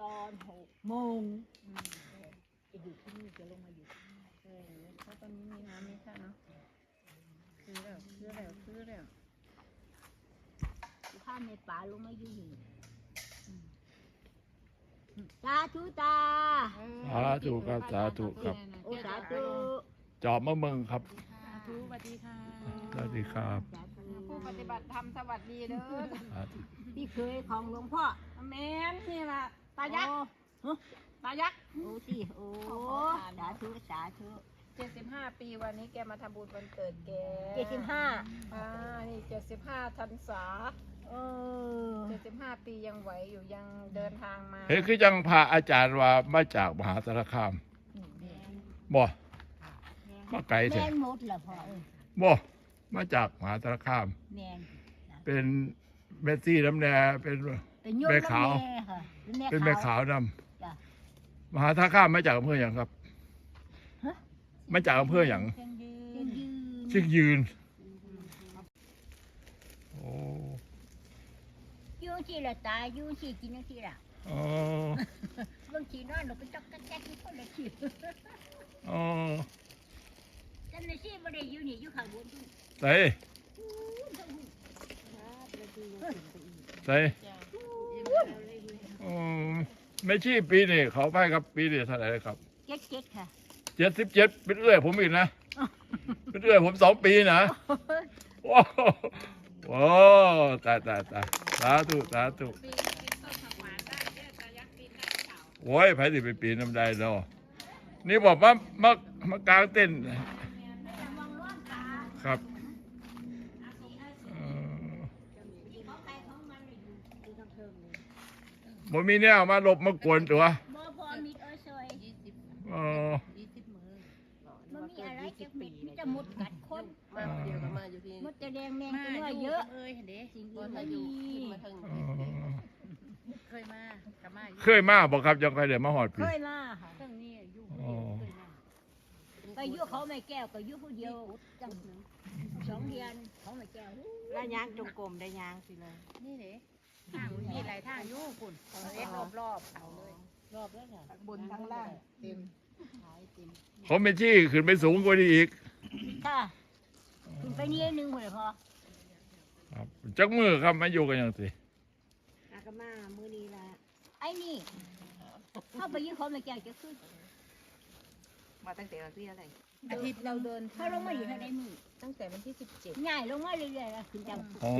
ตอนหกโมงจะอยู่ที่นี่จะลงมาอยู่ที่นี่เออเพราะตอนนี้มีน้ำมีท่าเนาะคือแล้วคือแล้วคือแล้วอยู่ข้ามในป่าลงมาอยู่นี่สาธุตาสาธุครับสาธุครับโอ้สาธุจอบมะเมืองครับสาธุสวัสดีค่ะสวัสดีครับสาธุผู้ปฏิบัติธรรมสวัสดีเด้อสาธุพี่เคยของหลวงพ่อแม่นนี่ล่ะตายักษ์โอ้ตายักษ์โอ้สิโอ้สาธุสาธุเจ็ดสิบห้าปีวันนี้แกมาทำบุญวันเกิดแกเจ็ดสิบห้าอ่านี่เจ็ดสิบห้าพรรษาเออเจ็ดสิบห้าปียังไหวอยู่ยังเดินทางมาเฮ้ยคือจังพาอาจารย์ว่ามาจากมหาสารคามบ่มาไกลแมแท้นหมดเหรอพ่อเออบ่มาจากมหาสารคามแมนเป็นเมสซี่น้ำแดงเป็น เป็นโยมแม่ขาว แม่ค่ะเป็นแม่ขาวนจ้ะำมหาสารคามมาจากอำเภออย่างครับฮะ มาจากอำเภออย่างเชียงยืเชียงนยืนเชียงยืน โอ้อยูสิละตายอยูสิกินจังสิล่ะอ๋อบางทีนอนเราไปจอกกระแจกที่คนละทีอ๋อจำได้สิบ่ได้อยู่นี่อยู่ข้างบนใส่ใส่ อ๋อไม่ชี้ปีนี่เขาไปครับปีนี่เท่าไหร่ครับเจ็ดเจ็ดค่ะ เจ็ดสิบเจ็ดเป็นเอื้อยผมอีกนะเป็นเอื้อยผมสองปีนะว้าวโอ้ตายตายตายสาธุสาธุปีนปีนต้นผักหวานได้เด้อตายักษ์ปีนได้เปล่าโอ้ยไผสิไปปีนน้ำได้เนาะนี่บอกว่ามามากลางเต้นท์ครับเอ่อ บ่มีแนวมาหลบมากวนตัวบ่พอมีเอ้ยซอยเออมันมีอะไรจะปิดมีแต่มดกัดคนมาเดียวก็มาอยู่ที่มดจะแดงแมงจะน้อยเยอะเอ้ยเห็นเด้สิ่งบอื่นนมาไม่อยู่มีขึ้นมาถึงเออเคยมากับมาอยู่เคยมาบ่ครับยังใครเดี๋ยวมาหอดเคพี่ยมาค่ะเครื่องนี้อยู่อ๋อไปอยู่เขาไม่แก้วก็อยู่ผู้เดียวจังสองเดือนเขาไม่แก้วแล้วยางจงกรมได้ยางสิเลยนี่เด้ ทางมีหลายทางอยู่คุณเอ็กรอบรอบๆเอาเลยรอบแล้วค่ะบนทั้งล่างเต็มขายเต็มเขาไม่ชี้ขึ้นไปสูงกว่านี้อีกค่ะคุณไปนี่หนึ่งหมดเลยพอครับจักมือครับมาอยู่กันอย่างสิอากามามื้อนี้ละไอ้นี่เข้าไปอยู่เขาไม่แก้วจะขึ้น มาตั้งแต่วันที่อะไรอาทิตย์เราเดินเขาลงมาอยู่ทางใดมือตั้งแต่วันที่สิบเจ็ดง่ายลงมาเรื่อยๆแล้วขึ้นจังโอ้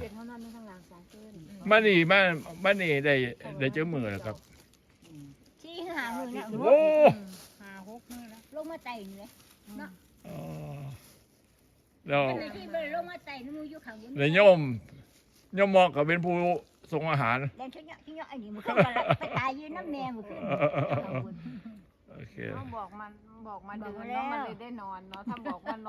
เจ็ดเท่านั้นไม่ทั้งหลังสองขึ้นมานี่มามานี่ได้ได้จักมือแล้วครับที่หามือนะโอ้ห้าหกมื้อแล้วลงมาไต่นี่เลยอ๋อแล้วเป็นที่ไปลงมาไต่นี่มืออยู่ข้างบนแล้วโยมโยมหมอกก็เป็นผู้ส่งอาหารแล้วที่เนาะที่เนาะไอ้นี่มันเข้ามาไปตายยืนน้ำแม่มันขึ้น โอเค ต้องบอกมันบอกมาบอกเดินมาเนาะแล้วมันเลยได้นอนเนาะถ้าบอกว่า